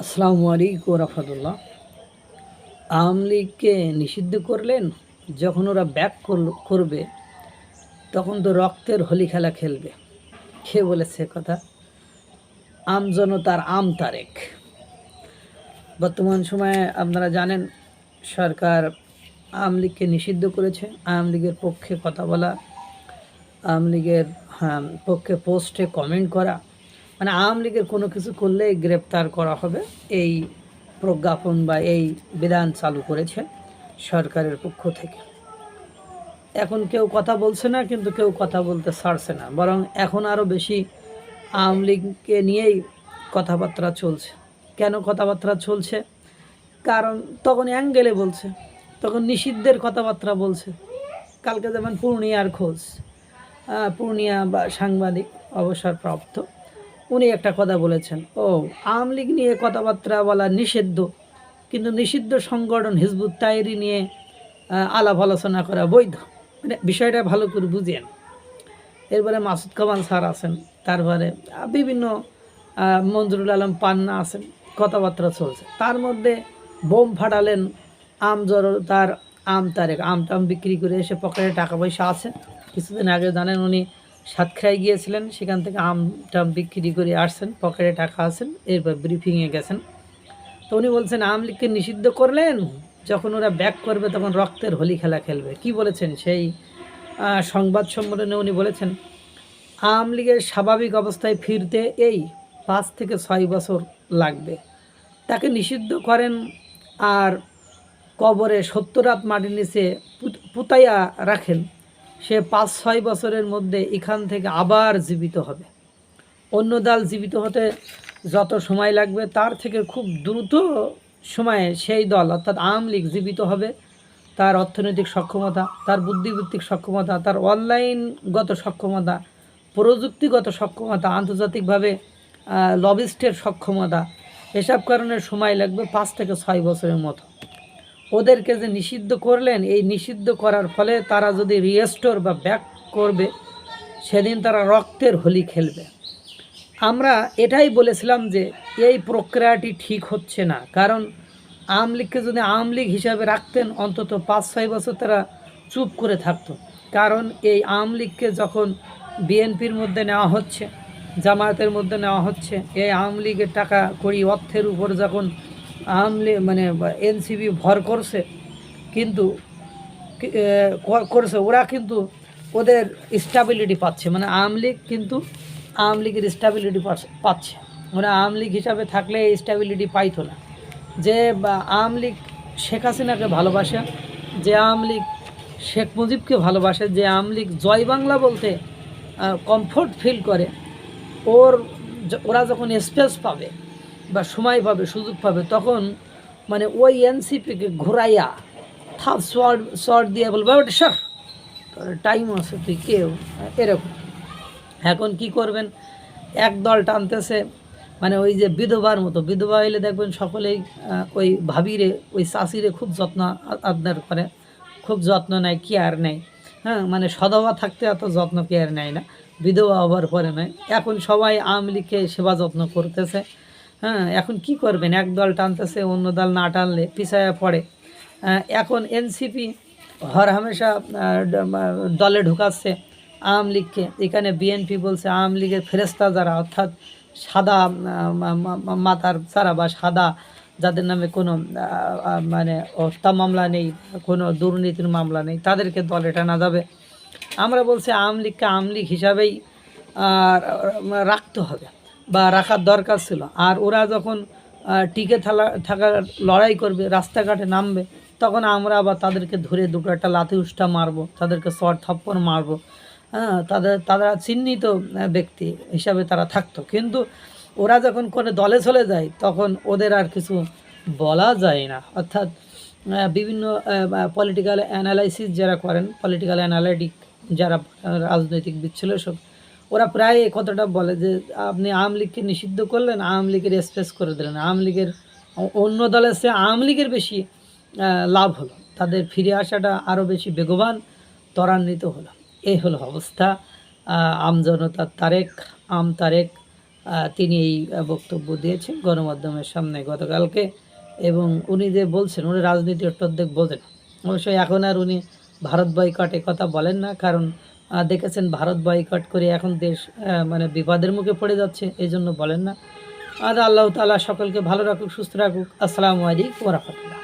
আসসালামু আলাইকুম রহমতুল্লাহ। আওয়ামী লীগকে নিষিদ্ধ করলেন যখন ওরা ব্যাক করবে তখন তো রক্তের হোলি খেলা খেলবে। খেয়ে বলেছে কথা? আম জনতার আম তারেক। বর্তমান সময়ে আপনারা জানেন সরকার আওয়ামী লীগকে নিষিদ্ধ করেছে। আওয়ামী লীগের পক্ষে কথা বলা আওয়ামী লীগের হ্যাঁ, পক্ষে পোস্টে কমেন্ট করা মানে আওয়ামী লীগের কোনো কিছু করলে গ্রেপ্তার করা হবে এই প্রজ্ঞাপন বা এই বিধান চালু করেছে সরকারের পক্ষ থেকে। এখন কেউ কথা বলছে না, কিন্তু কেউ কথা বলতে ছাড়ছে না। বরং এখন আরও বেশি আওয়ামী লীগকে নিয়েই কথাবার্তা চলছে। কেন কথাবার্তা চলছে? কারণ তখন অ্যাঙ্গেলে বলছে, তখন নিষিদ্ধের কথাবার্তা বলছে। কালকে যেমন পূর্ণিয়ার খোঁজ পূর্ণিয়া বা সাংবাদিক অবসরপ্রাপ্ত উনি একটা কথা বলেছেন, ও, আওয়ামী লীগ নিয়ে কথাবার্তা বলা নিষিদ্ধ, কিন্তু নিষিদ্ধ সংগঠন হিজবুত তাইরি নিয়ে আলাপ আলোচনা করা বৈধ। মানে বিষয়টা ভালো করে বুঝেন। এরপরে মাসুদ কামাল স্যার আছেন, তারপরে বিভিন্ন মঞ্জুরুল আলম পান্না আছেন, কথাবার্তা চলছে। তার মধ্যে বোম ফাটালেন আম জর তার আম তারেক আম টাম বিক্রি করে এসে পকেটে টাকা পয়সা আছে। কিছুদিন আগে জানেন উনি সাতক্ষীরায় গিয়েছিলেন, সেখান থেকে আম টাম বিক্রি করে আসছেন, পকেটে টাকা আছেন, এরপর ব্রিফিংয়ে গেছেন। তো উনি বলছেন আওয়ামী লীগকে নিষিদ্ধ করলেন? যখন ওরা ব্যাক করবে, তখন রক্তের হোলি খেলা খেলবে। কি বলেছেন? সেই সংবাদ সম্মেলনে উনি বলেছেন আওয়ামী লীগের স্বাভাবিক অবস্থায় ফিরতে এই পাঁচ থেকে ছয় বছর লাগবে। তাকে নিষিদ্ধ করেন আর কবরে সত্তর রাত মাটির নিচে পুত- পুতাইয়া রাখেন। সে পাঁচ ছয় বছরের মধ্যে এখান থেকে আবার জীবিত হবে। অন্য দল জীবিত হতে যত সময় লাগবে, তার থেকে খুব দ্রুত সময়ে সেই দল, অর্থাৎ আওয়ামী লীগ জীবিত হবে। তার অর্থনৈতিক সক্ষমতা, তার বুদ্ধিভিত্তিক সক্ষমতা, তার অনলাইনগত সক্ষমতা, প্রযুক্তিগত সক্ষমতা, আন্তর্জাতিকভাবে লবিস্টের সক্ষমতা, এসব কারণে সময় লাগবে পাঁচ থেকে ছয় বছরের মতো। ওদেরকে যে নিষিদ্ধ করলেন, এই নিষিদ্ধ করার ফলে তারা যদি রিয়েস্টোর বা ব্যাক করবে, সেদিন তারা রক্তের হোলি খেলবে। আমরা এটাই বলেছিলাম যে এই প্রক্রিয়াটি ঠিক হচ্ছে না। কারণ আওয়ামী লীগকে যদি আওয়ামী লীগ হিসাবে রাখতেন, অন্তত পাঁচ, ছয় বছর তারা চুপ করে থাকতো। কারণ এই আওয়ামী লীগকে যখন বিএনপির মধ্যে নেওয়া হচ্ছে, জামায়াতের মধ্যে নেওয়া হচ্ছে, এই আওয়ামী লীগের টাকা কড়ি অর্থের উপর যখন আওয়ামী লীগ মানে এনসিবি ভর করছে, কিন্তু করেছে, ওরা কিন্তু ওদের স্টাবিলিটি পাচ্ছে মানে আওয়ামী লীগ কিন্তু আওয়ামী লীগের স্টাবিলিটি পাচ্ছে। ওরা আওয়ামী লীগ হিসাবে থাকলে স্টাবিলিটি পাইতো না। যে আওয়ামী লীগ শেখ হাসিনাকে ভালোবাসে, যে আওয়ামী লীগ শেখ মুজিবকে ভালোবাসে, যে আওয়ামী লীগ জয় বাংলা বলতে কমফোর্ট ফিল করে, ওর ওরা যখন স্পেস পাবে বা সময় পাবে, সুযোগ পাবে, তখন মানে ওই এনসিপিকে ঘোরাইয়া থাপ শর্ট শর্ট দিয়ে বলবে ওটা সর, তোর টাইম আছে, তুই কেউ এরকম। এখন কি করবেন? এক দল টানতেছে মানে ওই যে বিধবার মতো, বিধবা হইলে দেখবেন সকলেই ওই ভাবিরে, ওই চাষিরে খুব যত্ন আবদার করে, খুব যত্ন নেয় কেয়ার নেয়। হ্যাঁ মানে সধবা থাকতে এত যত্ন কেয়ার নেয় না, বিধবা হবার পরে নয়। এখন সবাই আওয়ামী লীগকে সেবা যত্ন করতেছে। হ্যাঁ এখন কি করবেন? এক দল টানতেছে, অন্য দল না টানলে পিছায়া পড়ে। এখন এনসিপি হর হামেশা দলে ঢুকাচ্ছে আওয়ামী লীগকে। এখানে বিএনপি বলছে আওয়ামী লীগের ফেরেস্তা যারা, অর্থাৎ সাদা মাতার যারা বা সাদা, যাদের নামে কোনো মানে হত্যা মামলা নেই, কোনো দুর্নীতির মামলা নেই, তাদেরকে দলে টানা যাবে। আমরা বলছি আওয়ামী লীগকে আওয়ামী লীগ হিসাবেই রাখতে হবে। বা রাখার দরকার ছিল। আর ওরা যখন টিকে থালা, থাকার লড়াই করবে, রাস্তাঘাটে নামবে, তখন আমরা আবার তাদেরকে ধরে দুটো একটা লাথি উষ্টা মারবো, তাদেরকে চর থাপ্পড় মারবো। হ্যাঁ তাদের, তারা চিহ্নিত ব্যক্তি হিসাবে তারা থাকতো। কিন্তু ওরা যখন কোনো দলে চলে যায়, তখন ওদের আর কিছু বলা যায় না। অর্থাৎ বিভিন্ন পলিটিক্যাল অ্যানালাইসিস যারা করেন পলিটিক্যাল অ্যানালিটিক যারা রাজনৈতিক বিশ্লেষক ওরা প্রায় এ কথাটা বলে যে, আপনি আওয়ামী লীগকে নিষিদ্ধ করলেন, আওয়ামী লীগের স্পেস করে দিলেন। আওয়ামী লীগের অন্য দলের সে আওয়ামী লীগের বেশি লাভ হলো। তাদের ফিরে আসাটা আরও বেশি বেগবান, ত্বরান্বিত হলো। এই হলো অবস্থা। আমজনতা তারেক, আম তারেক তিনি এই বক্তব্য দিয়েছেন গণমাধ্যমের সামনে গতকালকে। এবং উনি যে বলছেন, উনি রাজনীতি অর্ধেক বোঝেন। অবশ্যই এখন আর উনি ভারত বয়কটে কথা বলেন না, কারণ দেখেছেন ভারত বয়কট করে এখন দেশ মানে বিপদের মুখে পড়ে যাচ্ছে, এই বলেন না। আর আল্লাহ তালা সকলকে ভালো রাখুক, সুস্থ রাখুক। আসসালামু আলাইকুম রহমতুল্লাহ।